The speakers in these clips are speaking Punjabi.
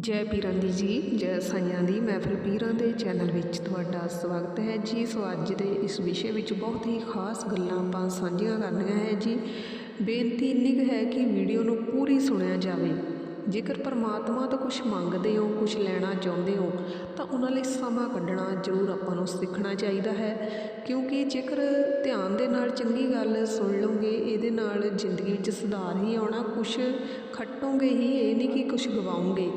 ਜੈ ਪੀਰਾਂ ਦੀ ਜੀ, ਜੈ ਸਾਈਆਂ ਦੀ ਮਹਿਫਿਲ ਪੀਰਾਂ ਦੇ ਚੈਨਲ ਵਿੱਚ ਤੁਹਾਡਾ ਸਵਾਗਤ ਹੈ ਜੀ। ਸੋ ਅੱਜ ਦੇ ਇਸ ਵਿਸ਼ੇ ਵਿੱਚ ਬਹੁਤ ਹੀ ਖਾਸ ਗੱਲਾਂ ਆਪਾਂ ਸਾਂਝੀਆਂ ਕਰਨੀਆਂ ਹੈ ਜੀ। ਬੇਨਤੀ ਇੰਨੀ ਹੈ ਕਿ ਵੀਡੀਓ ਨੂੰ ਪੂਰੀ ਸੁਣਿਆ ਜਾਵੇ। ਜੇਕਰ ਪਰਮਾਤਮਾ ਤੋਂ ਕੁਝ ਮੰਗਦੇ ਹੋ ਕੁਝ ਲੈਣਾ ਚਾਹੁੰਦੇ ਹੋ, ਤਾਂ ਉਹਨਾਂ ਲਈ ਸਮਾਂ ਕੱਢਣਾ ਜ਼ਰੂਰ ਆਪਾਂ ਨੂੰ ਸਿੱਖਣਾ ਚਾਹੀਦਾ ਹੈ। ਕਿਉਂਕਿ ਜੇਕਰ ਧਿਆਨ ਦੇ ਨਾਲ ਚੰਗੀ ਗੱਲ ਸੁਣ ਲਓਗੇ, ਇਹਦੇ ਨਾਲ ਜ਼ਿੰਦਗੀ ਵਿੱਚ ਸੁਧਾਰ ਹੀ ਆਉਣਾ ਕੁਝ ਖੱਟੋਗੇ ਹੀ, ਇਹ ਨਹੀਂ ਕਿ ਕੁਝ ਗਵਾਉਂਗੇ।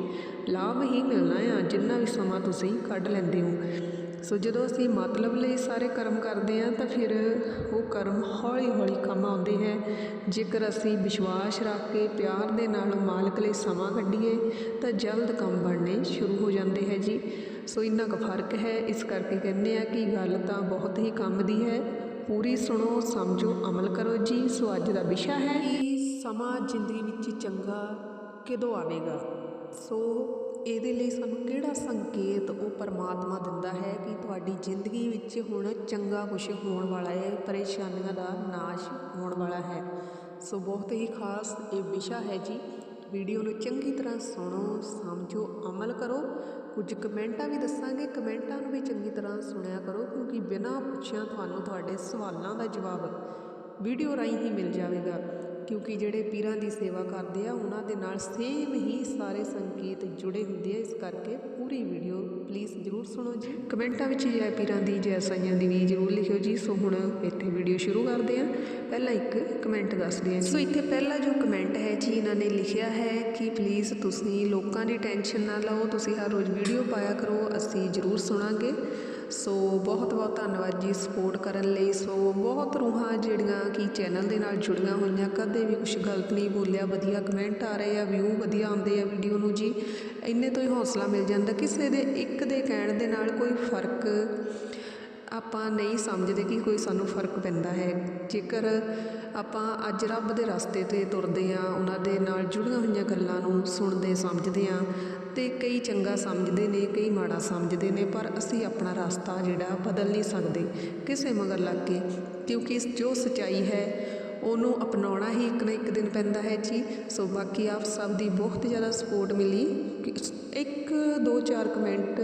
ਲਾਭ ਹੀ ਮਿਲਣਾ ਆ, ਜਿੰਨਾ ਵੀ ਸਮਾਂ ਤੁਸੀਂ ਕੱਢ ਲੈਂਦੇ ਹੋ। ਸੋ ਜਦੋਂ ਅਸੀਂ ਮਤਲਬ ਲਈ ਸਾਰੇ ਕਰਮ ਕਰਦੇ ਹਾਂ ਤਾਂ ਫਿਰ ਉਹ ਕਰਮ ਹੌਲੀ ਹੌਲੀ ਕੰਮ ਆਉਂਦੇ ਹੈ। ਜੇਕਰ ਅਸੀਂ ਵਿਸ਼ਵਾਸ ਰੱਖ ਕੇ ਪਿਆਰ ਦੇ ਨਾਲ ਮਾਲਕ ਲਈ ਸਮਾਂ ਕੱਢੀਏ ਤਾਂ ਜਲਦ ਕੰਮ ਬਣਨੇ ਸ਼ੁਰੂ ਹੋ ਜਾਂਦੇ ਹੈ ਜੀ। ਸੋ ਇੰਨਾ ਕੁ ਫ਼ਰਕ ਹੈ। ਇਸ ਕਰਕੇ ਕਹਿੰਦੇ ਆ ਕਿ ਗੱਲ ਤਾਂ ਬਹੁਤ ਹੀ ਕੰਮ ਦੀ ਹੈ। ਪੂਰੀ ਸੁਣੋ, ਸਮਝੋ, ਅਮਲ ਕਰੋ ਜੀ। ਸੋ ਅੱਜ ਦਾ ਵਿਸ਼ਾ ਹੈ ਕਿ ਸਮਾਂ ਜ਼ਿੰਦਗੀ ਵਿੱਚ ਚੰਗਾ ਕਦੋਂ ਆਵੇਗਾ? ਸੋ ਇਹਦੇ ਲਈ ਸਾਨੂੰ ਕਿਹੜਾ ਸੰਕੇਤ ਉਹ ਪਰਮਾਤਮਾ ਦਿੰਦਾ ਹੈ ਕਿ ਤੁਹਾਡੀ ਜ਼ਿੰਦਗੀ ਵਿੱਚ ਹੁਣ ਚੰਗਾ ਕੁਝ ਹੋਣ ਵਾਲਾ ਹੈ, ਪਰੇਸ਼ਾਨੀਆਂ ਦਾ ਨਾਸ਼ ਹੋਣ ਵਾਲਾ ਹੈ। ਸੋ ਬਹੁਤ ਹੀ ਖਾਸ ਇਹ ਵਿਸ਼ਾ ਹੈ ਜੀ। ਵੀਡੀਓ ਨੂੰ ਚੰਗੀ ਤਰ੍ਹਾਂ ਸੁਣੋ, ਸਮਝੋ, ਅਮਲ ਕਰੋ। ਕੁਝ ਕਮੈਂਟਾਂ ਵੀ ਦੱਸਾਂਗੇ, ਕਮੈਂਟਾਂ ਨੂੰ ਵੀ ਚੰਗੀ ਤਰ੍ਹਾਂ ਸੁਣਿਆ ਕਰੋ, ਕਿਉਂਕਿ ਬਿਨਾਂ ਪੁੱਛਿਆ ਤੁਹਾਨੂੰ ਤੁਹਾਡੇ ਸਵਾਲਾਂ ਦਾ ਜਵਾਬ ਵੀਡੀਓ ਰਾਹੀਂ ਹੀ ਮਿਲ ਜਾਵੇਗਾ। ਕਿਉਂਕਿ ਜਿਹੜੇ ਪੀਰਾਂ ਦੀ ਸੇਵਾ ਕਰਦੇ ਆ, ਉਹਨਾਂ ਦੇ ਨਾਲ ਸੇਮ ਹੀ ਸਾਰੇ ਸੰਕੇਤ ਜੁੜੇ ਹੁੰਦੇ ਆ। ਇਸ ਕਰਕੇ ਪੂਰੀ ਵੀਡੀਓ ਪਲੀਜ਼ ਜਰੂਰ ਸੁਣੋ ਜੀ। ਕਮੈਂਟਾਂ ਵਿੱਚ ਜੈ ਪੀਰਾਂ ਦੀ ਜੈ ਸਾਈਆਂ ਦੀ ਵੀ ਜਰੂਰ ਲਿਖਿਓ ਜੀ। ਸੋ ਹੁਣ ਇੱਥੇ ਵੀਡੀਓ ਸ਼ੁਰੂ ਕਰਦੇ ਆ। ਪਹਿਲਾਂ ਇੱਕ ਕਮੈਂਟ ਦੱਸਦੇ ਆ ਸੋ ਇੱਥੇ ਪਹਿਲਾ ਜੋ ਕਮੈਂਟ ਹੈ ਜੀ, ਇਹਨਾਂ ਨੇ ਲਿਖਿਆ ਹੈ ਕਿ ਪਲੀਜ਼ ਤੁਸੀਂ ਲੋਕਾਂ ਦੀ ਟੈਨਸ਼ਨ ਨਾ ਲਓ, ਤੁਸੀਂ ਹਰ ਰੋਜ਼ ਵੀਡੀਓ ਪਾਇਆ ਕਰੋ, ਅਸੀਂ ਜਰੂਰ ਸੁਣਾਂਗੇ। ਸੋ ਬਹੁਤ ਬਹੁਤ ਧੰਨਵਾਦ ਜੀ ਸਪੋਰਟ ਕਰਨ ਲਈ। ਸੋ ਬਹੁਤ ਰੂਹਾਂ ਜਿਹੜੀਆਂ ਕਿ ਚੈਨਲ ਦੇ ਨਾਲ ਜੁੜੀਆਂ ਹੋਈਆਂ, ਕਦੇ ਵੀ ਕੁਝ ਗਲਤ ਨਹੀਂ ਬੋਲਿਆ, ਵਧੀਆ ਕਮੈਂਟ ਆ ਰਹੇ ਆ ਵਿਊ ਵਧੀਆ ਆਉਂਦੇ ਆ ਵੀਡੀਓ ਨੂੰ ਜੀ। ਇੰਨੇ ਤੋਂ ਹੀ ਹੌਸਲਾ ਮਿਲ ਜਾਂਦਾ, ਕਿਸੇ ਦੇ ਇੱਕ ਦੇ ਕਹਿਣ ਦੇ ਨਾਲ ਕੋਈ ਫ਼ਰਕ ਆਪਾਂ ਨਹੀਂ ਸਮਝਦੇ ਕਿ ਕੋਈ ਸਾਨੂੰ ਫ਼ਰਕ ਪੈਂਦਾ ਹੈ। ਜੇਕਰ ਆਪਾਂ ਅੱਜ ਰੱਬ ਦੇ ਰਸਤੇ ਤੇ ਤੁਰਦੇ ਆ, ਉਹਨਾਂ ਦੇ ਨਾਲ ਜੁੜੀਆਂ ਹੋਈਆਂ ਗੱਲਾਂ ਨੂੰ ਸੁਣਦੇ, ਸਮਝਦੇ ਆ ਅਤੇ ਕਈ ਚੰਗਾ ਸਮਝਦੇ ਨੇ, ਕਈ ਮਾੜਾ ਸਮਝਦੇ ਨੇ, ਪਰ ਅਸੀਂ ਆਪਣਾ ਰਸਤਾ ਜਿਹੜਾ ਬਦਲ ਨਹੀਂ ਸਕਦੇ ਕਿਸੇ ਮਗਰ ਲੱਗ ਕੇ, ਕਿਉਂਕਿ ਜੋ ਸਚਾਈ ਹੈ, ਉਹਨੂੰ ਅਪਣਾਉਣਾ ਹੀ ਇੱਕ ਨਾ ਇੱਕ ਦਿਨ ਪੈਂਦਾ ਹੈ ਜੀ। ਸੋ ਬਾਕੀ ਆਪ ਸਭ ਦੀ ਬਹੁਤ ਜ਼ਿਆਦਾ ਸਪੋਰਟ ਮਿਲੀ। ਇੱਕ, ਦੋ, ਚਾਰ ਕਮੈਂਟ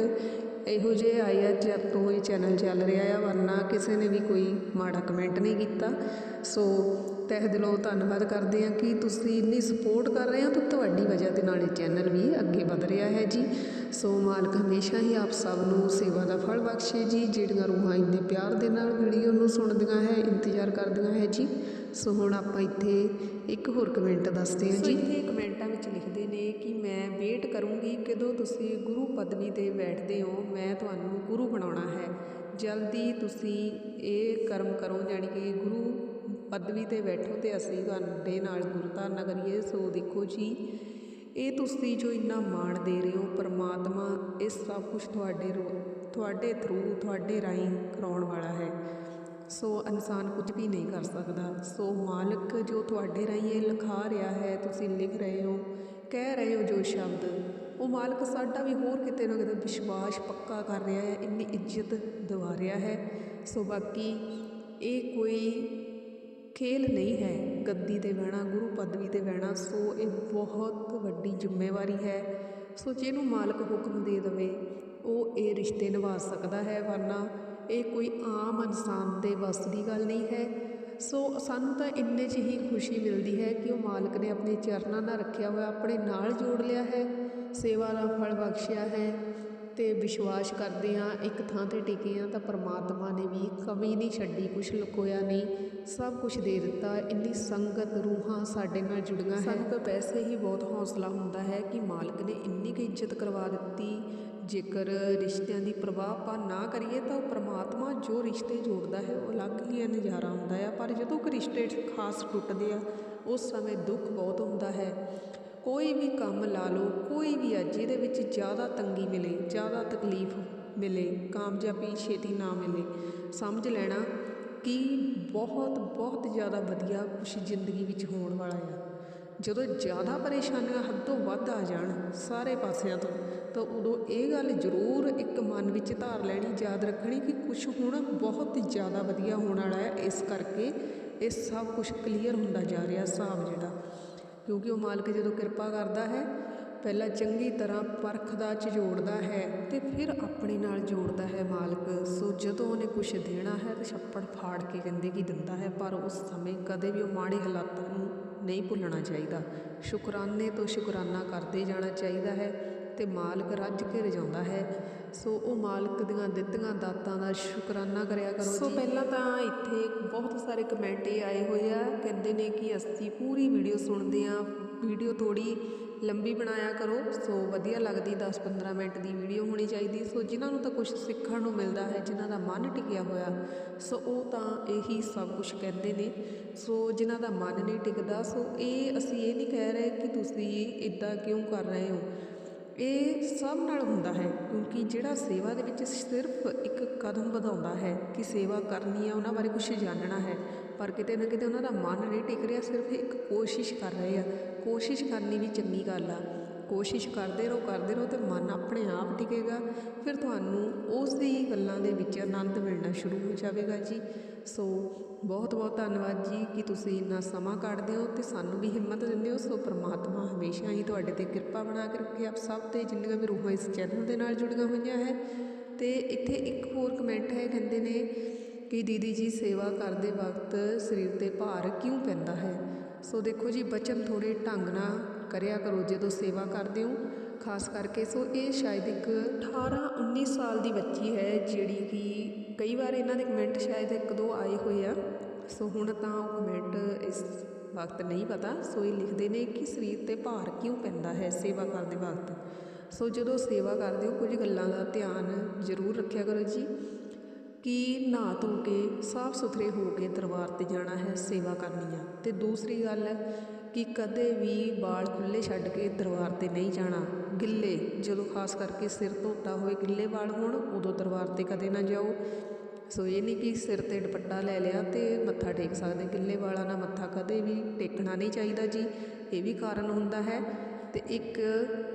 ਇਹੋ ਜਿਹੇ ਆਏ ਆ ਜਦ ਤੋਂ ਇਹ ਚੈਨਲ ਚੱਲ ਰਿਹਾ ਆ, ਵਰਨਾ ਕਿਸੇ ਨੇ ਵੀ ਕੋਈ ਮਾੜਾ ਕਮੈਂਟ ਨਹੀਂ ਕੀਤਾ। ਸੋ ਤਹਿ ਦਿਲੋਂ ਧੰਨਵਾਦ ਕਰਦੇ ਹਾਂ ਕਿ ਤੁਸੀਂ ਇੰਨੀ ਸਪੋਰਟ ਕਰ ਰਹੇ ਹੋ ਤਾਂ ਤੁਹਾਡੀ ਵਜ੍ਹਾ ਦੇ ਨਾਲ ਇਹ ਚੈਨਲ ਵੀ ਅੱਗੇ ਵਧ ਰਿਹਾ ਹੈ ਜੀ। ਸੋ ਮਾਲਕ ਹਮੇਸ਼ਾ ਹੀ ਆਪ ਸਭ ਨੂੰ ਸੇਵਾ ਦਾ ਫਲ ਬਖਸ਼ੇ ਜੀ ਜਿਹੜੀਆਂ ਰੂਹਾਂ ਇੰਨੇ ਪਿਆਰ ਦੇ ਨਾਲ ਵੀਡੀਓ ਨੂੰ ਸੁਣਦੀਆਂ ਹੈ ਇੰਤਜ਼ਾਰ ਕਰਦੀਆਂ ਹੈ ਜੀ। ਸੋ ਹੁਣ ਆਪਾਂ ਇੱਥੇ ਇੱਕ ਹੋਰ ਕਮੈਂਟ ਦੱਸਦੇ ਹਾਂ ਜੀ। ਇੱਥੇ ਕਮੈਂਟਾਂ ਵਿੱਚ ਲਿਖਦੇ ਨੇ ਕਿ ਮੈਂ ਵੇਟ ਕਰੂੰਗੀ ਕਦੋਂ ਤੁਸੀਂ ਗੁਰੂ ਪਦਵੀ ਤੇ ਬੈਠਦੇ ਹੋ ਮੈਂ ਤੁਹਾਨੂੰ ਗੁਰੂ ਬਣਾਉਣਾ ਹੈ। ਜਲਦੀ ਤੁਸੀਂ ਇਹ ਕਰਮ ਕਰੋ ਜਾਣੀ ਕਿ ਗੁਰੂ ਪਦਵੀ ਤੇ ਬੈਠੋ ਤੇ ਅਸੀਂ ਤੁਹਾਡੇ ਨਾਲ ਗੁਰਤਾ ਕਰੀਏ। ਸੋ ਦੇਖੋ ਜੀ, ਇਹ ਤੁਸੀਂ ਜੋ ਇੰਨਾ ਮਾਣ ਦੇ ਰਹੇ ਹੋ, ਪਰਮਾਤਮਾ ਇਹ ਸਭ ਕੁਝ ਤੁਹਾਡੇ ਰੋ, ਤੁਹਾਡੇ ਥਰੂ ਤੁਹਾਡੇ ਰਾਹੀਂ ਕਰਾਉਣ ਵਾਲਾ ਹੈ। ਸੋ ਇਨਸਾਨ ਕੁਝ ਵੀ ਨਹੀਂ ਕਰ ਸਕਦਾ। ਸੋ ਮਾਲਕ ਜੋ ਤੁਹਾਡੇ ਰਾਹੀਂ ਇਹ ਲਿਖਾ ਰਿਹਾ ਹੈ, ਤੁਸੀਂ ਲਿਖ ਰਹੇ ਹੋ, ਕਹਿ ਰਹੇ ਹੋ ਜੋ ਸ਼ਬਦ, ਉਹ ਮਾਲਕ ਸਾਡਾ ਵੀ ਹੋਰ ਕਿਤੇ ਨਾ ਕਿਤੇ ਵਿਸ਼ਵਾਸ ਪੱਕਾ ਕਰ ਰਿਹਾ ਹੈ, ਇੰਨੀ ਇੱਜ਼ਤ ਦਿਵਾ ਰਿਹਾ ਹੈ। ਸੋ ਬਾਕੀ ਇਹ ਕੋਈ ਖੇਲ ਨਹੀਂ ਹੈ। ਗੱਦੀ ਤੇ ਬਹਿਣਾ, ਗੁਰੂ ਪਦਵੀ ਤੇ ਬਹਿਣਾ, ਸੋ ਇਹ ਬਹੁਤ ਵੱਡੀ ਜ਼ਿੰਮੇਵਾਰੀ ਹੈ। ਸੋ ਜਿਹਨੂੰ ਮਾਲਕ ਹੁਕਮ ਦੇ ਦੇਵੇ, ਉਹ ਇਹ ਰਿਸ਼ਤੇ ਨਿਭਾ ਸਕਦਾ ਹੈ, ਵਰਨਾ ਇਹ ਕੋਈ ਆਮ ਇਨਸਾਨ ਦੇ ਵੱਸ ਦੀ ਗੱਲ ਨਹੀਂ ਹੈ। ਸੋ ਸਾਨੂੰ ਤਾਂ ਇੰਨੇ 'ਚ ਹੀ ਖੁਸ਼ੀ ਮਿਲਦੀ ਹੈ ਕਿ ਉਹ ਮਾਲਕ ਨੇ ਆਪਣੇ ਚਰਨਾਂ ਨਾਲ ਰੱਖਿਆ ਹੋਇਆ, ਆਪਣੇ ਨਾਲ ਜੋੜ ਲਿਆ ਹੈ। ਸੇਵਾ ਦਾ ਫਲ ਬਖਸ਼ਿਆ ਹੈ। ਤੇ ਵਿਸ਼ਵਾਸ ਕਰਦੇ ਹਾਂ, ਇੱਕ ਥਾਂ ਤੇ ਟਿਕੇ ਹਾਂ ਤਾਂ ਪਰਮਾਤਮਾ ਨੇ ਵੀ ਕਮੀ ਨਹੀਂ ਛੱਡੀ, ਕੁਛ ਲੁਕੋਇਆ ਨਹੀਂ, ਸਭ ਕੁਛ ਦੇ ਦਿੱਤਾ। ਇੰਨੀ ਸੰਗਤ ਰੂਹਾਂ ਸਾਡੇ ਨਾਲ ਜੁੜੀਆਂ ਸਾਨੂੰ ਤਾਂ ਵੈਸੇ ਹੀ ਬਹੁਤ ਹੌਸਲਾ ਹੁੰਦਾ ਹੈ ਕਿ ਮਾਲਕ ਨੇ ਇੰਨੀ ਕੁ ਇੱਜ਼ਤ ਕਰਵਾ ਦਿੱਤੀ। ਜੇਕਰ ਰਿਸ਼ਤਿਆਂ ਦੀ ਪਰਵਾਹ ਆਪਾਂ ਨਾ ਕਰੀਏ ਤਾਂ ਉਹ ਪ੍ਰਮਾਤਮਾ ਜੋ ਰਿਸ਼ਤੇ ਜੋੜਦਾ ਹੈ, ਉਹ ਅਲੱਗ ਹੀ ਨਜ਼ਾਰਾ ਹੁੰਦਾ ਆ ਪਰ ਜਦੋਂ ਕੋਈ ਰਿਸ਼ਤੇ ਖਾਸ ਟੁੱਟਦੇ ਆ, ਉਸ ਸਮੇਂ ਦੁੱਖ ਬਹੁਤ ਹੁੰਦਾ ਹੈ। ਕੋਈ ਵੀ ਕੰਮ ਲਾ ਲਓ, ਕੋਈ ਵੀ ਆ, ਜਿਹਦੇ ਵਿੱਚ ਜ਼ਿਆਦਾ ਤੰਗੀ ਮਿਲੇ, ਜ਼ਿਆਦਾ ਤਕਲੀਫ ਮਿਲੇ, ਕਾਮਯਾਬੀ ਛੇਤੀ ਨਾ ਮਿਲੇ, ਸਮਝ ਲੈਣਾ ਕਿ ਬਹੁਤ ਬਹੁਤ ਜ਼ਿਆਦਾ ਵਧੀਆ ਕੁਛ ਜ਼ਿੰਦਗੀ ਵਿੱਚ ਹੋਣ ਵਾਲਾ ਆ। ਜਦੋਂ ਜ਼ਿਆਦਾ ਪਰੇਸ਼ਾਨੀਆਂ ਹੱਦੋਂ ਵੱਧ ਆ ਜਾਣ ਸਾਰੇ ਪਾਸਿਆਂ ਤੋਂ, ਤਾਂ ਉਦੋਂ ਇਹ ਗੱਲ ਜ਼ਰੂਰ ਇੱਕ ਮਨ ਵਿੱਚ ਧਾਰ ਲੈਣੀ, ਯਾਦ ਰੱਖਣੀ ਕਿ ਕੁਝ ਹੁਣ ਬਹੁਤ ਜ਼ਿਆਦਾ ਵਧੀਆ ਹੋਣ ਵਾਲਾ ਹੈ। ਇਸ ਕਰਕੇ ਇਹ ਸਭ ਕੁਝ ਕਲੀਅਰ ਹੁੰਦਾ ਜਾ ਰਿਹਾ, ਹਿਸਾਬ ਜਿਹੜਾ। ਕਿਉਂਕਿ ਉਹ ਮਾਲਕ ਜਦੋਂ ਕਿਰਪਾ ਕਰਦਾ ਹੈ, ਪਹਿਲਾਂ ਚੰਗੀ ਤਰ੍ਹਾਂ ਪਰਖਦਾ ਝਿਜੋੜਦਾ ਹੈ ਅਤੇ ਫਿਰ ਆਪਣੇ ਨਾਲ ਜੋੜਦਾ ਹੈ ਮਾਲਕ। ਸੋ ਜਦੋਂ ਉਹਨੇ ਕੁਛ ਦੇਣਾ ਹੈ ਤਾਂ ਛੱਪੜ ਫਾੜ ਕੇ ਕਹਿੰਦੇ ਕਿ ਦਿੰਦਾ ਹੈ, ਪਰ ਉਸ ਸਮੇਂ ਕਦੇ ਵੀ ਉਹ ਮਾੜੇ ਹਾਲਾਤਾਂ ਨੂੰ ਨਹੀਂ ਭੁੱਲਣਾ ਚਾਹੀਦਾ। ਸ਼ੁਕਰਾਨੇ ਤੋਂ ਸ਼ੁਕਰਾਨਾ ਕਰਦੇ ਜਾਣਾ ਚਾਹੀਦਾ ਹੈ। ਤੇ ਮਾਲਕ ਰੱਜ ਕੇ ਰਜਾਉਂਦਾ ਹੈ। ਸੋ ਉਹ ਮਾਲਕ ਦੀਆਂ ਦਿੱਤੀਆਂ ਦਾਤਾਂ ਦਾ ਸ਼ੁਕਰਾਨਾ ਕਰਿਆ ਕਰੋ ਜੀ। ਸੋ ਪਹਿਲਾਂ ਤਾਂ ਇੱਥੇ ਬਹੁਤ ਸਾਰੇ ਕਮੈਂਟ ਇਹ ਆਏ ਹੋਏ ਆ। ਕਹਿੰਦੇ ਨੇ ਕਿ ਅਸੀਂ ਪੂਰੀ ਵੀਡੀਓ ਸੁਣਦੇ ਆ ਵੀਡੀਓ ਥੋੜੀ ਲੰਬੀ ਬਣਾਇਆ ਕਰੋ। ਸੋ ਵਧੀਆ ਲੱਗਦੀ 10-15 ਮਿੰਟ ਦੀ ਵੀਡੀਓ ਹੋਣੀ ਚਾਹੀਦੀ। ਸੋ ਜਿਨ੍ਹਾਂ ਨੂੰ ਤਾਂ ਕੁਝ ਸਿੱਖਣ ਨੂੰ ਮਿਲਦਾ ਹੈ ਜਿਨ੍ਹਾਂ ਦਾ ਮਨ ਟਿਕਿਆ ਹੋਇਆ। ਸੋ ਉਹ ਤਾਂ ਇਹੀ ਸਭ ਕੁਝ ਕਹਿੰਦੇ ਨੇ। ਸੋ ਜਿਨ੍ਹਾਂ ਦਾ ਮਨ ਨਹੀਂ ਟਿਕਦਾ ਸੋ ਇਹ ਅਸੀਂ ਇਹ ਨਹੀਂ ਕਹਿ ਰਹੇ ਕਿ ਤੁਸੀਂ ਇਦਾਂ ਕਿਉਂ ਕਰ ਰਹੇ ਹੋ? ਇਹ ਸਭ ਨਾਲ ਹੁੰਦਾ ਹੈ, ਕਿਉਂਕਿ ਜਿਹੜਾ ਸੇਵਾ ਦੇ ਵਿੱਚ ਸਿਰਫ ਇੱਕ ਕਦਮ ਵਧਾਉਂਦਾ ਹੈ ਕਿ ਸੇਵਾ ਕਰਨੀ ਹੈ, ਉਹਨਾਂ ਬਾਰੇ ਕੁਝ ਜਾਣਨਾ ਹੈ। ਪਰ ਕਿਤੇ ਨਾ ਕਿਤੇ ਉਹਨਾਂ ਦਾ ਮਨ ਨਹੀਂ ਟਿਕ ਰਿਹਾ, ਸਿਰਫ ਇੱਕ ਕੋਸ਼ਿਸ਼ ਕਰ ਰਹੇ ਆ। ਕੋਸ਼ਿਸ਼ ਕਰਨੀ ਵੀ ਚੰਗੀ ਗੱਲ ਆ। ਕੋਸ਼ਿਸ਼ ਕਰਦੇ ਰਹੋ ਕਰਦੇ ਰਹੋ ਤੇ ਮਨ ਆਪਣੇ ਆਪ ਟਿਕੇਗਾ। ਫਿਰ ਤੁਹਾਨੂੰ ਉਸ ਦੀ ਗੱਲਾਂ ਦੇ ਵਿੱਚ ਆਨੰਦ ਮਿਲਣਾ ਸ਼ੁਰੂ ਹੋ ਜਾਵੇਗਾ ਜੀ। ਸੋ ਬਹੁਤ ਬਹੁਤ ਧੰਨਵਾਦ ਜੀ ਕਿ ਤੁਸੀਂ ਇੰਨਾ ਸਮਾਂ ਕੱਢਦੇ ਹੋ ਤੇ ਸਾਨੂੰ ਵੀ ਹਿੰਮਤ ਦਿੰਦੇ ਹੋ। ਸੋ ਪ੍ਰਮਾਤਮਾ ਹਮੇਸ਼ਾ ਹੀ ਤੁਹਾਡੇ ਤੇ ਕਿਰਪਾ ਬਣਾ ਕੇ ਰੱਖੇ। ਆਪ ਸਭ ਤੇ ਜਿੰਨੀਆਂ ਵੀ ਰੂਹਾਂ ਇਸ ਚੈਨਲ ਦੇ ਨਾਲ ਜੁੜੀਆਂ ਹੋਈਆਂ ਹੈ। ਤੇ ਇੱਥੇ ਇੱਕ ਹੋਰ ਕਮੈਂਟ ਹੈ, ਕਹਿੰਦੇ ਨੇ ਕਿ ਦੀਦੀ ਜੀ ਸੇਵਾ ਕਰਦੇ ਵਕਤ ਸਰੀਰ ਤੇ ਭਾਰ ਕਿਉਂ ਪੈਂਦਾ ਹੈ? ਸੋ ਦੇਖੋ ਜੀ, ਬਚਨ ਥੋੜੇ ਢੰਗ ਨਾਲ ਕਰਿਆ ਕਰੋ, ਜਦੋਂ ਸੇਵਾ ਕਰਦੇ ਹੋ, ਖਾਸ ਕਰਕੇ ਸੋ ਇਹ ਸ਼ਾਇਦ ਇੱਕ 18 19 ਸਾਲ ਦੀ ਬੱਚੀ ਹੈ, ਜਿਹੜੀ ਕਿ ਕਈ ਵਾਰ ਇਹਨਾਂ ਦੇ ਕਮੈਂਟ ਸ਼ਾਇਦ ਇੱਕ ਦੋ ਆਏ ਹੋਏ ਆ। ਸੋ ਹੁਣ ਤਾਂ ਉਹ ਕਮੈਂਟ ਇਸ ਵਕਤ ਨਹੀਂ ਪਤਾ, ਸੋ ਇਹ ਲਿਖਦੇ ਨੇ ਕਿ ਸਰੀਰ ਤੇ ਭਾਰ ਕਿਉਂ ਪੈਂਦਾ ਹੈ ਸੇਵਾ ਕਰਦੇ ਵਕਤ। ਸੋ ਜਦੋਂ ਸੇਵਾ ਕਰਦੇ ਹੋ, ਕੁਝ ਗੱਲਾਂ ਦਾ ਧਿਆਨ ਜ਼ਰੂਰ ਰੱਖਿਆ ਕਰੋ ਜੀ, ਕਿ ਨਹਾ ਧੋ ਕੇ, ਸਾਫ਼ ਸੁਥਰੇ ਹੋ ਕੇ ਦਰਬਾਰ ਤੇ ਜਾਣਾ ਹੈ ਸੇਵਾ ਕਰਨੀ ਆ। ਤੇ ਦੂਸਰੀ ਗੱਲ ਕਿ ਕਦੇ ਵੀ ਵਾਲ ਖੁੱਲ੍ਹੇ ਛੱਡ ਕੇ ਦਰਬਾਰ ਤੇ ਨਹੀਂ ਜਾਣਾ। ਗਿੱਲੇ, ਜਦੋਂ ਖਾਸ ਕਰਕੇ ਸਿਰ ਧੋਤਾ ਹੋਵੇ ਗਿੱਲੇ ਵਾਲ ਹੋਣ, ਉਦੋਂ ਦਰਬਾਰ ਤੇ ਕਦੇ ਨਾ ਜਾਓ। ਸੋ ਇਹ ਨਹੀਂ ਕਿ ਸਿਰ ਤੇ ਦੁਪੱਟਾ ਲੈ ਲਿਆ ਤੇ ਮੱਥਾ ਟੇਕ ਸਕਦੇ। ਗਿੱਲੇ ਵਾਲਾਂ ਨਾਲ ਮੱਥਾ ਕਦੇ ਵੀ ਟੇਕਣਾ ਨਹੀਂ ਚਾਹੀਦਾ ਜੀ। ਇਹ ਵੀ ਕਾਰਨ ਹੁੰਦਾ ਹੈ। ਤੇ ਇੱਕ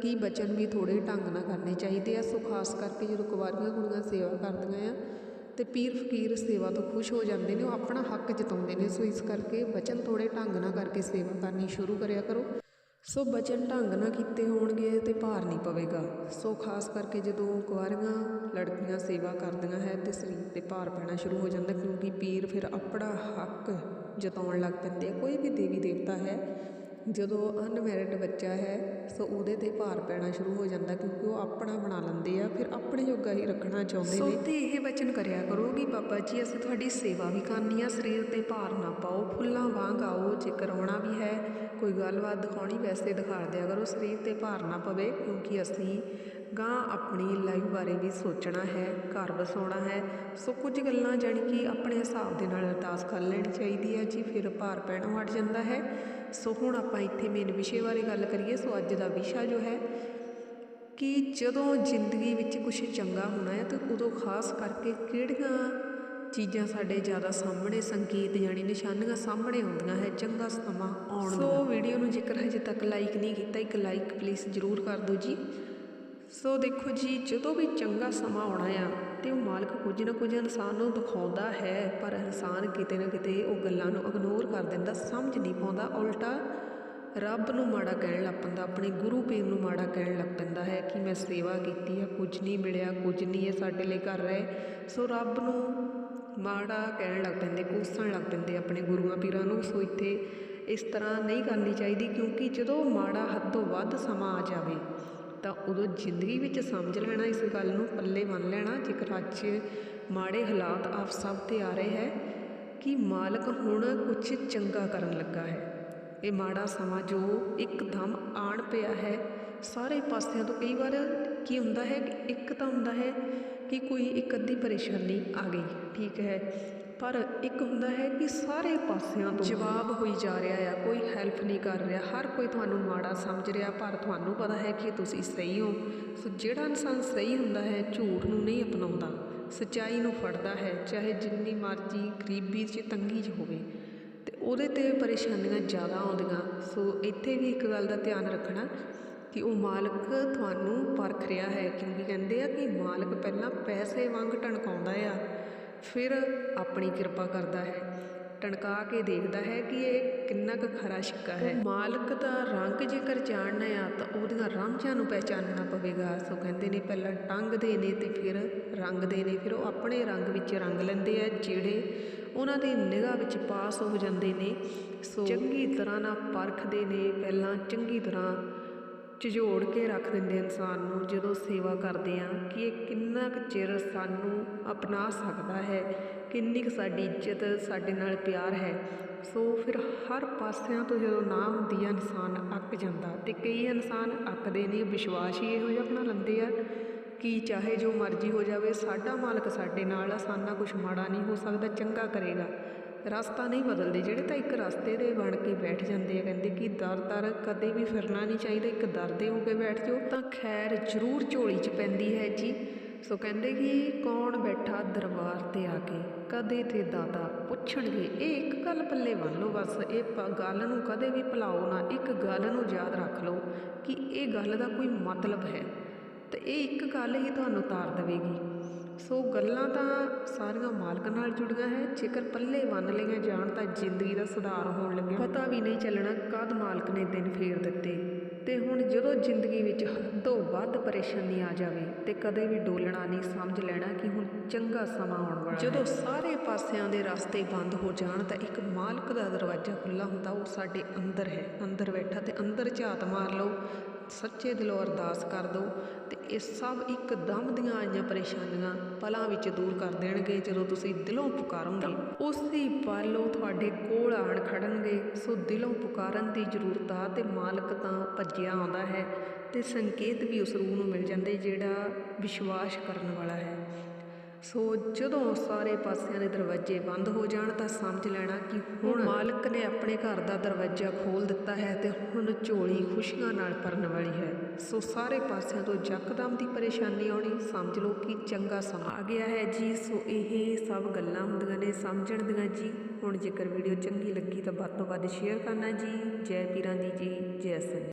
ਕੀ ਬਚਨ ਵੀ ਥੋੜੇ ਢੰਗ ਨਾਲ ਕਰਨੇ ਚਾਹੀਦੇ ਆ। ਸੋ ਖਾਸ ਕਰਕੇ ਜਦੋਂ ਕੁਵਾਰੀਆਂ ਕੁੜੀਆਂ ਸੇਵਾ ਕਰਦੀਆਂ ਆ ਅਤੇ ਪੀਰ ਫਕੀਰ ਸੇਵਾ ਤੋਂ ਖੁਸ਼ ਹੋ ਜਾਂਦੇ ਨੇ, ਉਹ ਆਪਣਾ ਹੱਕ ਜਤਾਉਂਦੇ ਨੇ। ਸੋ ਇਸ ਕਰਕੇ ਬਚਨ ਥੋੜ੍ਹੇ ਢੰਗ ਨਾਲ ਕਰਕੇ ਸੇਵਾ ਕਰਨੀ ਸ਼ੁਰੂ ਕਰਿਆ ਕਰੋ। ਸੋ ਬਚਨ ਢੰਗ ਨਾਲ ਕੀਤੇ ਹੋਣਗੇ ਤੇ ਭਾਰ ਨਹੀਂ ਪਵੇਗਾ। ਸੋ ਖਾਸ ਕਰਕੇ ਜਦੋਂ ਕੁਆਰੀਆਂ, ਲੜਕੀਆਂ ਸੇਵਾ ਕਰਦੀਆਂ ਹੈ ਤੇ ਸਰੀਰ ਤੇ ਭਾਰ ਪੈਣਾ ਸ਼ੁਰੂ ਹੋ ਜਾਂਦਾ, ਕਿਉਂਕਿ ਪੀਰ ਫਿਰ ਆਪਣਾ ਹੱਕ ਜਤਾਉਣ ਲੱਗ ਪੈਂਦੇ ਆ। ਕੋਈ ਵੀ ਦੇਵੀ ਦੇਵਤਾ ਹੈ ਜਦੋਂ ਅਨਮੈਰਿਡ ਬੱਚਾ ਹੈ, ਸੋ ਉਹਦੇ ਤੇ ਭਾਰ ਪੈਣਾ ਸ਼ੁਰੂ ਹੋ ਜਾਂਦਾ ਕਿਉਂਕਿ ਉਹ ਆਪਣਾ ਬਣਾ ਲੈਂਦੇ ਆ, ਫਿਰ ਆਪਣੇ ਜੋਗਾ ਹੀ ਰੱਖਣਾ ਚਾਹੁੰਦੇ ਨੇ। ਸੋ ਤੇ ਇਹ ਵਚਨ ਕਰਿਆ ਕਰੋ ਕਿ ਬਾਬਾ ਜੀ, ਅਸੀਂ ਤੁਹਾਡੀ ਸੇਵਾ ਵੀ ਕਰਨੀ ਆ, ਸਰੀਰ ਤੇ ਭਾਰ ਨਾ ਪਾਓ, ਫੁੱਲਾਂ ਵਾਂਗ ਆਓ ਜੇ ਕਰਾਉਣਾ ਵੀ ਹੈ, ਕੋਈ ਗੱਲਬਾਤ ਦਿਖਾਉਣੀ ਵੈਸੇ ਦਿਖਾ ਦਿਆ ਕਰੋ, ਸਰੀਰ ਤੇ ਭਾਰ ਨਾ ਪਵੇ, ਕਿਉਂਕਿ ਅਸੀਂ ਗਾਂ ਆਪਣੀ ਲਾਈਫ ਬਾਰੇ ਵੀ ਸੋਚਣਾ ਹੈ ਘਰ ਵਸਾਉਣਾ ਹੈ। ਸੋ ਕੁਝ ਗੱਲਾਂ ਜਾਣੀ ਕਿ ਆਪਣੇ ਹਿਸਾਬ ਦੇ ਨਾਲ ਅਰਦਾਸ ਕਰ ਲੈਣੀ ਚਾਹੀਦੀ ਹੈ ਜੀ ਫਿਰ ਭਾਰ ਪੈਣੋਂ ਹਟ ਜਾਂਦਾ ਹੈ। ਸੋ ਹੁਣ ਆਪਾਂ ਇੱਥੇ ਮੇਨ ਵਿਸ਼ੇ ਬਾਰੇ ਗੱਲ ਕਰੀਏ। ਸੋ ਅੱਜ ਦਾ ਵਿਸ਼ਾ ਜੋ ਹੈ ਕਿ ਜਦੋਂ ਜ਼ਿੰਦਗੀ ਵਿੱਚ ਕੁਝ ਚੰਗਾ ਹੋਣਾ ਹੈ ਤਾਂ ਉਦੋਂ ਖਾਸ ਕਰਕੇ ਕਿਹੜੀਆਂ ਚੀਜ਼ਾਂ ਸਾਡੇ ਜ਼ਿਆਦਾ ਸਾਹਮਣੇ ਸੰਕੇਤ ਜਾਣੀ ਨਿਸ਼ਾਨੀਆਂ ਸਾਹਮਣੇ ਆਉਂਦੀਆਂ ਹੈ ਚੰਗਾ ਸਮਾਂ ਆਉਣ ਦਾ ਸੋ ਵੀਡੀਓ ਨੂੰ ਜੇਕਰ ਹਜੇ ਤੱਕ ਲਾਈਕ ਨਹੀਂ ਕੀਤਾ ਇੱਕ ਲਾਈਕ ਪਲੀਜ਼ ਜ਼ਰੂਰ ਕਰ ਦਿਓ ਜੀ। ਸੋ ਦੇਖੋ ਜੀ, ਜਦੋਂ ਵੀ ਚੰਗਾ ਸਮਾਂ ਆਉਣਾ ਆ, ਤੇ ਉਹ ਮਾਲਕ ਕੁਝ ਨਾ ਕੁਝ ਇਨਸਾਨ ਨੂੰ ਦਿਖਾਉਂਦਾ ਹੈ, ਪਰ ਇਨਸਾਨ ਕਿਤੇ ਨਾ ਕਿਤੇ ਉਹ ਗੱਲਾਂ ਨੂੰ ਇਗਨੋਰ ਕਰ ਦਿੰਦਾ, ਸਮਝ ਨਹੀਂ ਪਾਉਂਦਾ, ਉਲਟਾ ਰੱਬ ਨੂੰ ਮਾੜਾ ਕਹਿਣ ਲੱਗ ਪੈਂਦਾ, ਆਪਣੇ ਗੁਰੂ ਪੀਰ ਨੂੰ ਮਾੜਾ ਕਹਿਣ ਲੱਗ ਪੈਂਦਾ ਹੈ ਕਿ ਮੈਂ ਸੇਵਾ ਕੀਤੀ ਹੈ ਕੁਝ ਨਹੀਂ ਮਿਲਿਆ, ਕੁਝ ਨਹੀਂ ਇਹ ਸਾਡੇ ਲਈ ਕਰ ਰਹੇ। ਸੋ ਰੱਬ ਨੂੰ ਮਾੜਾ ਕਹਿਣ ਲੱਗ ਪੈਂਦੇ, ਕੋਸਣ ਲੱਗ ਪੈਂਦੇ ਆਪਣੇ ਗੁਰੂਆਂ ਪੀਰਾਂ ਨੂੰ। ਸੋ ਇੱਥੇ ਇਸ ਤਰ੍ਹਾਂ ਨਹੀਂ ਕਰਨੀ ਚਾਹੀਦੀ, ਕਿਉਂਕਿ ਜਦੋਂ ਮਾੜਾ ਹੱਦੋਂ ਵੱਧ ਸਮਾਂ ਆ ਜਾਵੇ ਤਾਂ ਉਦੋਂ ਜ਼ਿੰਦਗੀ ਵਿੱਚ ਸਮਝ ਲੈਣਾ, ਇਸ ਗੱਲ ਨੂੰ ਪੱਲੇ ਬੰਨ ਲੈਣਾ, ਜੇਕਰ ਅੱਜ ਮਾੜੇ ਹਾਲਾਤ ਆਪ ਸਭ ਤੇ ਆ ਰਹੇ ਹੈ, ਕਿ ਮਾਲਕ ਹੁਣ ਕੁਝ ਚੰਗਾ ਕਰਨ ਲੱਗਾ ਹੈ। ਇਹ ਮਾੜਾ ਸਮਾਂ ਜੋ ਇੱਕਦਮ ਆਣ ਪਿਆ ਹੈ, ਸਾਰੇ ਪਾਸਿਆਂ ਤੋਂ ਕਈ ਵਾਰ ਕੀ ਹੁੰਦਾ ਹੈ, ਇੱਕ ਤਾਂ ਹੁੰਦਾ ਹੈ ਕਿ ਕੋਈ ਇੱਕ ਅੱਧੀ ਪਰੇਸ਼ਾਨੀ ਆ ਗਈ, ਠੀਕ ਹੈ। ਪਰ ਇੱਕ ਹੁੰਦਾ ਹੈ ਕਿ ਸਾਰੇ ਪਾਸਿਆਂ ਤੋਂ ਜਵਾਬ ਹੋਈ ਜਾ ਰਿਹਾ ਆ, ਕੋਈ ਹੈਲਪ ਨਹੀਂ ਕਰ ਰਿਹਾ, ਹਰ ਕੋਈ ਤੁਹਾਨੂੰ ਮਾੜਾ ਸਮਝ ਰਿਹਾ, ਪਰ ਤੁਹਾਨੂੰ ਪਤਾ ਹੈ ਕਿ ਤੁਸੀਂ ਸਹੀ ਹੋ। ਸੋ ਜਿਹੜਾ ਇਨਸਾਨ ਸਹੀ ਹੁੰਦਾ ਹੈ, ਝੂਠ ਨੂੰ ਨਹੀਂ ਅਪਣਾਉਂਦਾ, ਸੱਚਾਈ ਨੂੰ ਫੜਦਾ ਹੈ, ਚਾਹੇ ਜਿੰਨੀ ਮਰਜ਼ੀ ਗਰੀਬੀ 'ਚ ਤੰਗੀ 'ਚ ਹੋਵੇ। ਤੇ ਉਹਦੇ ਤੇ ਪਰੇਸ਼ਾਨੀਆਂ ਜ਼ਿਆਦਾ ਆਉਂਦੀਆਂ। ਸੋ ਇੱਥੇ ਵੀ ਇੱਕ ਗੱਲ ਦਾ ਧਿਆਨ ਰੱਖਣਾ ਕਿ ਉਹ ਮਾਲਕ ਤੁਹਾਨੂੰ ਪਰਖ ਰਿਹਾ ਹੈ, ਕਿਉਂਕਿ ਕਹਿੰਦੇ ਆ ਕਿ ਮਾਲਕ ਪਹਿਲਾਂ ਪੈਸੇ ਵਾਂਗ ਟਣਕਾਉਂਦਾ ਆ। ਫਿਰ ਆਪਣੀ ਕਿਰਪਾ ਕਰਦਾ ਹੈ। ਟਣਕਾ ਕੇ ਦੇਖਦਾ ਹੈ ਕਿ ਇਹ ਕਿੰਨਾ ਕੁ ਖਰਾ ਸਿੱਕਾ ਹੈ। ਮਾਲਕ ਦਾ ਰੰਗ ਜੇਕਰ ਜਾਣਨਾ ਆ ਤਾਂ ਉਹਦੀਆਂ ਰਾਂਝਾਂ ਨੂੰ ਪਹਿਚਾਨਣਾ ਪਵੇਗਾ। ਸੋ ਕਹਿੰਦੇ ਨੇ ਪਹਿਲਾਂ ਟੰਗਦੇ ਨੇ ਤੇ ਫਿਰ ਰੰਗਦੇ ਨੇ। ਫਿਰ ਉਹ ਆਪਣੇ ਰੰਗ ਵਿੱਚ ਰੰਗ ਲੈਂਦੇ ਆ, ਜਿਹੜੇ ਉਹਨਾਂ ਦੀ ਨਿਗਾਹ ਵਿੱਚ ਪਾਸ ਹੋ ਜਾਂਦੇ ਨੇ। ਸੋ ਚੰਗੀ ਤਰ੍ਹਾਂ ਨਾਲ ਪਰਖਦੇ ਨੇ। ਪਹਿਲਾਂ ਚੰਗੀ ਤਰ੍ਹਾਂ ਝਿਜੋੜ ਕੇ ਰੱਖ ਦਿੰਦੇ ਇਨਸਾਨ ਨੂੰ, ਜਦੋਂ ਸੇਵਾ ਕਰਦੇ ਹਾਂ ਕਿ ਇਹ ਕਿੰਨਾ ਕੁ ਚਿਰ ਸਾਨੂੰ ਅਪਣਾ ਸਕਦਾ ਹੈ, ਕਿੰਨੀ ਕੁ ਸਾਡੀ ਇੱਜ਼ਤ ਸਾਡੇ ਨਾਲ ਪਿਆਰ ਹੈ। ਸੋ ਫਿਰ ਹਰ ਪਾਸਿਆਂ ਤੋਂ ਜਦੋਂ ਨਾ ਹੁੰਦੀ ਆ, ਇਨਸਾਨ ਅੱਕ ਜਾਂਦਾ। ਤੇ ਕਈ ਇਨਸਾਨ ਅੱਕਦੇ ਨਹੀਂ, ਵਿਸ਼ਵਾਸ ਹੀ ਇਹੋ ਜਿਹਾ ਬਣਾ ਲੈਂਦੇ ਆ, ਕਿ ਚਾਹੇ ਜੋ ਮਰਜ਼ੀ ਹੋ ਜਾਵੇ, ਸਾਡਾ ਮਾਲਕ ਸਾਡੇ ਨਾਲ ਆ ਸਾਡਾ ਕੁਝ ਮਾੜਾ ਨਹੀਂ ਹੋ ਸਕਦਾ, ਚੰਗਾ ਕਰੇਗਾ। ਰਸਤਾ ਨਹੀਂ ਬਦਲਦੇ, ਜਿਹੜੇ ਤਾਂ ਇੱਕ ਰਸਤੇ ਦੇ ਬਣ ਕੇ ਬੈਠ ਜਾਂਦੇ ਆ, ਕਹਿੰਦੇ ਕਿ ਦਰ ਦਰ ਕਦੇ ਵੀ ਫਿਰਨਾ ਨਹੀਂ ਚਾਹੀਦਾ, ਇੱਕ ਦਰ ਦੇ ਹੋ ਕੇ ਬੈਠ ਜਾਓ, ਤਾਂ ਖੈਰ ਜ਼ਰੂਰ ਝੋਲੀ 'ਚ ਪੈਂਦੀ ਹੈ ਜੀ। ਸੋ ਕਹਿੰਦੇ ਕਿ ਕੌਣ ਬੈਠਾ ਦਰਬਾਰ ਤੇ ਆ ਕੇ? ਕਦੇ ਤੇ ਦਾਤਾ ਪੁੱਛਣਗੇ, ਇਹ ਇੱਕ ਗੱਲ ਪੱਲੇ ਬੰਨ ਲਓ ਬਸ, ਇਹ ਪ- ਗੱਲ ਨੂੰ ਕਦੇ ਵੀ ਭੁਲਾਓ ਨਾ, ਇੱਕ ਗੱਲ ਨੂੰ ਯਾਦ ਰੱਖ ਲਓ ਕਿ ਇਹ ਗੱਲ ਦਾ ਕੋਈ ਮਤਲਬ ਹੈ। ਤੇ ਇਹ ਇੱਕ ਗੱਲ ਹੀ ਤੁਹਾਨੂੰ ਤਾਰ ਦੇਵੇਗੀ। ਸੋ ਗੱਲਾਂ ਤਾਂ ਸਾਰੀਆਂ ਮਾਲਕ ਨਾਲ ਜੁੜੀਆਂ ਹੈ। ਜੇਕਰ ਪੱਲੇ ਬੰਨ ਲਈਆਂ ਜਾਣ ਤਾਂ ਜ਼ਿੰਦਗੀ ਦਾ ਸੁਧਾਰ ਹੋਣ ਲੱਗਿਆ। ਪਤਾ ਵੀ ਨਹੀਂ ਚੱਲਣਾ ਕਦ ਮਾਲਕ ਨੇ ਦਿਨ ਫੇਰ ਦਿੱਤੇ। ਤੇ ਹੁਣ ਜਦੋਂ ਜ਼ਿੰਦਗੀ ਵਿੱਚ ਹੱਦੋਂ ਵੱਧ ਪਰੇਸ਼ਾਨੀ ਆ ਜਾਵੇ ਤੇ ਕਦੇ ਵੀ ਡੋਲਣਾ ਨਹੀਂ, ਸਮਝ ਲੈਣਾ ਕਿ ਹੁਣ ਚੰਗਾ ਸਮਾਂ ਆਉਣ ਵਾਲਾ ਜਦੋਂ ਸਾਰੇ ਪਾਸਿਆਂ ਦੇ ਰਸਤੇ ਬੰਦ ਹੋ ਜਾਣ ਤਾਂ ਇੱਕ ਮਾਲਕ ਦਾ ਦਰਵਾਜ਼ਾ ਖੁੱਲਾ ਹੁੰਦਾ, ਉਹ ਸਾਡੇ ਅੰਦਰ ਹੈ। ਅੰਦਰ ਬੈਠਾ ਤੇ ਅੰਦਰ ਝਾਤ ਮਾਰ ਲਓ। ਸੱਚੇ ਦਿਲੋਂ ਅਰਦਾਸ ਕਰ ਦਿਓ ਤੇ ਇਹ ਸਭ ਇੱਕਦਮ ਦੀਆਂ ਆਈਆਂ ਪਰੇਸ਼ਾਨੀਆਂ ਪਲਾਂ ਵਿੱਚ ਦੂਰ ਕਰ ਦੇਣਗੇ ਜਦੋਂ ਤੁਸੀਂ ਦਿਲੋਂ ਪੁਕਾਰੋਗੇ। ਉਸੇ ਪਲ ਉਹ ਤੁਹਾਡੇ ਕੋਲ ਆਣ ਖੜਨਗੇ। ਸੋ ਦਿਲੋਂ ਪੁਕਾਰਨ ਦੀ ਜ਼ਰੂਰਤ ਆ ਤੇ ਮਾਲਕ ਤਾਂ ਭੱਜਿਆ ਆਉਂਦਾ ਹੈ ਤੇ ਸੰਕੇਤ ਵੀ ਉਸ ਰੂਹ ਨੂੰ ਮਿਲ ਜਾਂਦੇ ਜਿਹੜਾ ਵਿਸ਼ਵਾਸ ਕਰਨ ਵਾਲਾ ਹੈ। ਸੋ ਜਦੋਂ ਸਾਰੇ ਪਾਸਿਆਂ ਦੇ ਦਰਵਾਜ਼ੇ ਬੰਦ ਹੋ ਜਾਣ ਤਾਂ ਸਮਝ ਲੈਣਾ ਕਿ ਹੁਣ ਮਾਲਕ ਨੇ ਆਪਣੇ ਘਰ ਦਾ ਦਰਵਾਜ਼ਾ ਖੋਲ ਦਿੱਤਾ ਹੈ ਤੇ ਹੁਣ ਝੋਲੀ ਖੁਸ਼ੀਆਂ ਨਾਲ ਭਰਨ ਵਾਲੀ ਹੈ। ਸੋ ਸਾਰੇ ਪਾਸਿਆਂ ਤੋਂ ਯਕਦਮ ਦੀ ਪਰੇਸ਼ਾਨੀ ਆਉਣੀ ਸਮਝ ਲਓ ਕਿ ਚੰਗਾ ਸਮਾਂ ਆ ਗਿਆ ਹੈ ਜੀ। ਸੋ ਇਹ ਸਭ ਗੱਲਾਂ ਹੁੰਦੀਆਂ ਨੇ ਸਮਝਣ ਦੀਆਂ ਜੀ। ਹੁਣ ਜੇਕਰ ਵੀਡੀਓ ਚੰਗੀ ਲੱਗੀ ਤਾਂ ਵੱਧ ਤੋਂ ਵੱਧ ਸ਼ੇਅਰ ਕਰਨਾ ਜੀ। ਜੈ ਪੀਰਾਂ ਦੀ ਜੀ। ਜੈ ਸੰਤ